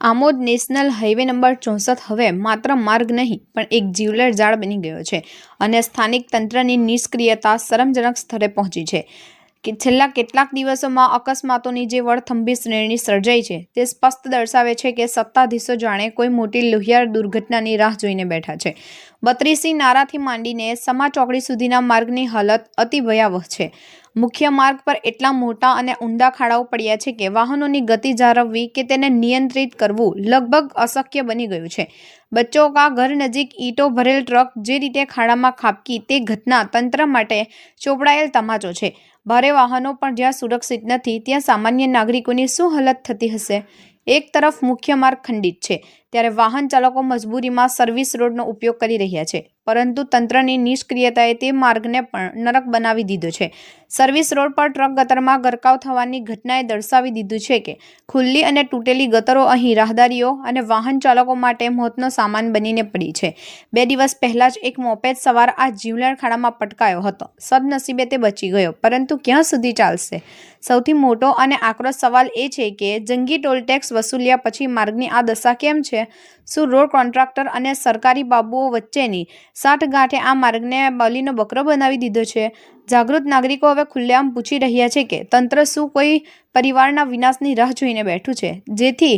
Amod national highway number ચોસઠ હવે માત્ર માર્ગ નહીં, પણ એક જીવલેર જાળ બની ગયો છે અને સ્થાનિક તંત્રની નિષ્ક્રિયતા શરમજનક સ્તરે પહોંચી છે. કે છેલ્લા કેટલાક દિવસોમાં અકસ્માતોની જે વળથંભી શ્રેણી સર્જાઈ છે, તે સ્પષ્ટ દર્શાવે છે કે સત્તાધીશો જાણે કોઈ મોટી લુહિયાર દુર્ઘટનાની રાહ જોઈને બેઠા છે. બત્રીસી નારાથી માંડીને સમા ચોકડી સુધીના માર્ગની હાલત અતિ ભયાવહ છે. મુખ્ય માર્ગ પર એટલા મોટા અને ઊંડા ખાડાઓ પડ્યા છે કે વાહનોની ગતિ જાળવવી કે તેને નિયંત્રિત કરવું લગભગ અશક્ય બની ગયું છે. બચ્ચો કા ઘર નજીક ઈંટો ભરેલ ટ્રક જે રીતે ખાડામાં ખાબકી તે ઘટના તંત્ર માટે ચોપડાયેલ તમાચો છે. ભારે વાહનો પણ જ્યાં સુરક્ષિત નથી, ત્યાં સામાન્ય નાગરિકોની શું હાલત થતી હશે? એક તરફ મુખ્ય માર્ગ ખંડિત છે. ત્યારે વાહન ચાલકો મજબૂરીમાં સર્વિસ રોડનો ઉપયોગ કરી રહ્યા છે. પરંતુ તંત્રની નિષ્ક્રિયતાએ તે માર્ગને પણ નરક બનાવી દીધો છે. સર્વિસ રોડ પર ટ્રક ગતરમાં ગરકાવ થવાની ઘટનાએ દર્શાવી દીધું છે કે, ખુલ્લી અને તૂટેલી ગતરો અહીં રાહદારીઓ અને વાહન ચાલકો માટે મોતનો સામાન બનીને પડી છે. બે દિવસ પહેલાં જ એક મોપેદ સવાર આ જીવલેણ ખાડામાં પટકાયો હતો. સદનસીબે તે બચી ગયો, પરંતુ ક્યાં સુધી ચાલશે? સૌથી મોટો અને આક્રોશ સવાલ એ છે કે, જંગી ટોલ ટેક્સ વસૂલ્યા પછી માર્ગની આ દશા કેમ છે? શું રોડ કોન્ટ્રાક્ટર અને સરકારી બાબુઓ વચ્ચેની સાઠગાંઠે આ માર્ગને બલીનો બકરો બનાવી દીધો છે? જાગૃત નાગરિકો હવે ખુલ્લેઆમ પૂછી રહ્યા છે કે તંત્ર શું કોઈ પરિવારના વિનાશની રાહ જોઈને બેઠું છે? જેથી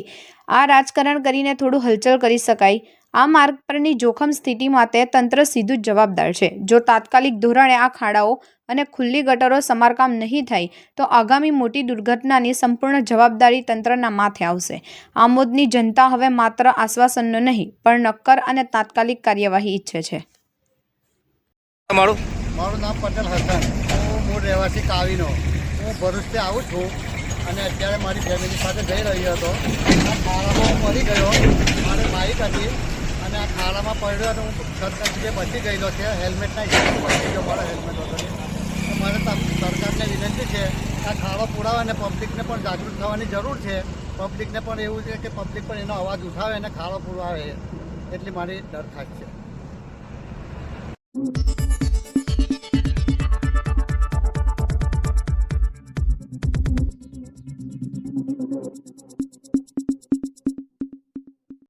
આ રાજકારણ કરીને થોડું હલચલ કરી શકાય. આ માર્ગ પરની જોખમ સ્થિતિ માટે તંત્ર સીધું જ જવાબદાર છે. જો તાત્કાલિક ધોરણે આ ખાડાઓ અને ખુલ્લી ગટરો સમારકામ નહીં થાય તો આગામી મોટી દુર્ઘટનાની સંપૂર્ણ જવાબદારી તંત્રના માથે આવશે. આમોદની જનતા હવે માત્ર આશ્વાસનનો નહીં પણ નક્કર અને તાત્કાલિક કાર્યવાહી ઈચ્છે છે. મારું નામ પટેલ હસન હું મૂળ રહેવાસી કાવીનો. હું ભરૂચથી આવું છું. અને અત્યારે મારી ફેમિલી સાથે જઈ રહ્યો હતો. આ ખાડામાં હું મરી ગયો. મારી બાઈક હતી અને આ ખાડામાં પડ્યો અને હું સરકારથી બચી ગયેલો છે હેલ્મેટના હિસાબે બચી ગયો મારો હેલ્મેટ હતો. મારે સરકારને વિનંતી છે, આ ખાડો પુરાવે અને પબ્લિકને પણ જાગૃત થવાની જરૂર છે. પબ્લિકને પણ એવું છે કે પબ્લિક પણ એનો અવાજ ઉઠાવે અને ખાડો પુરાવે. એટલી મારી દરખાસ્ત છે. Thank.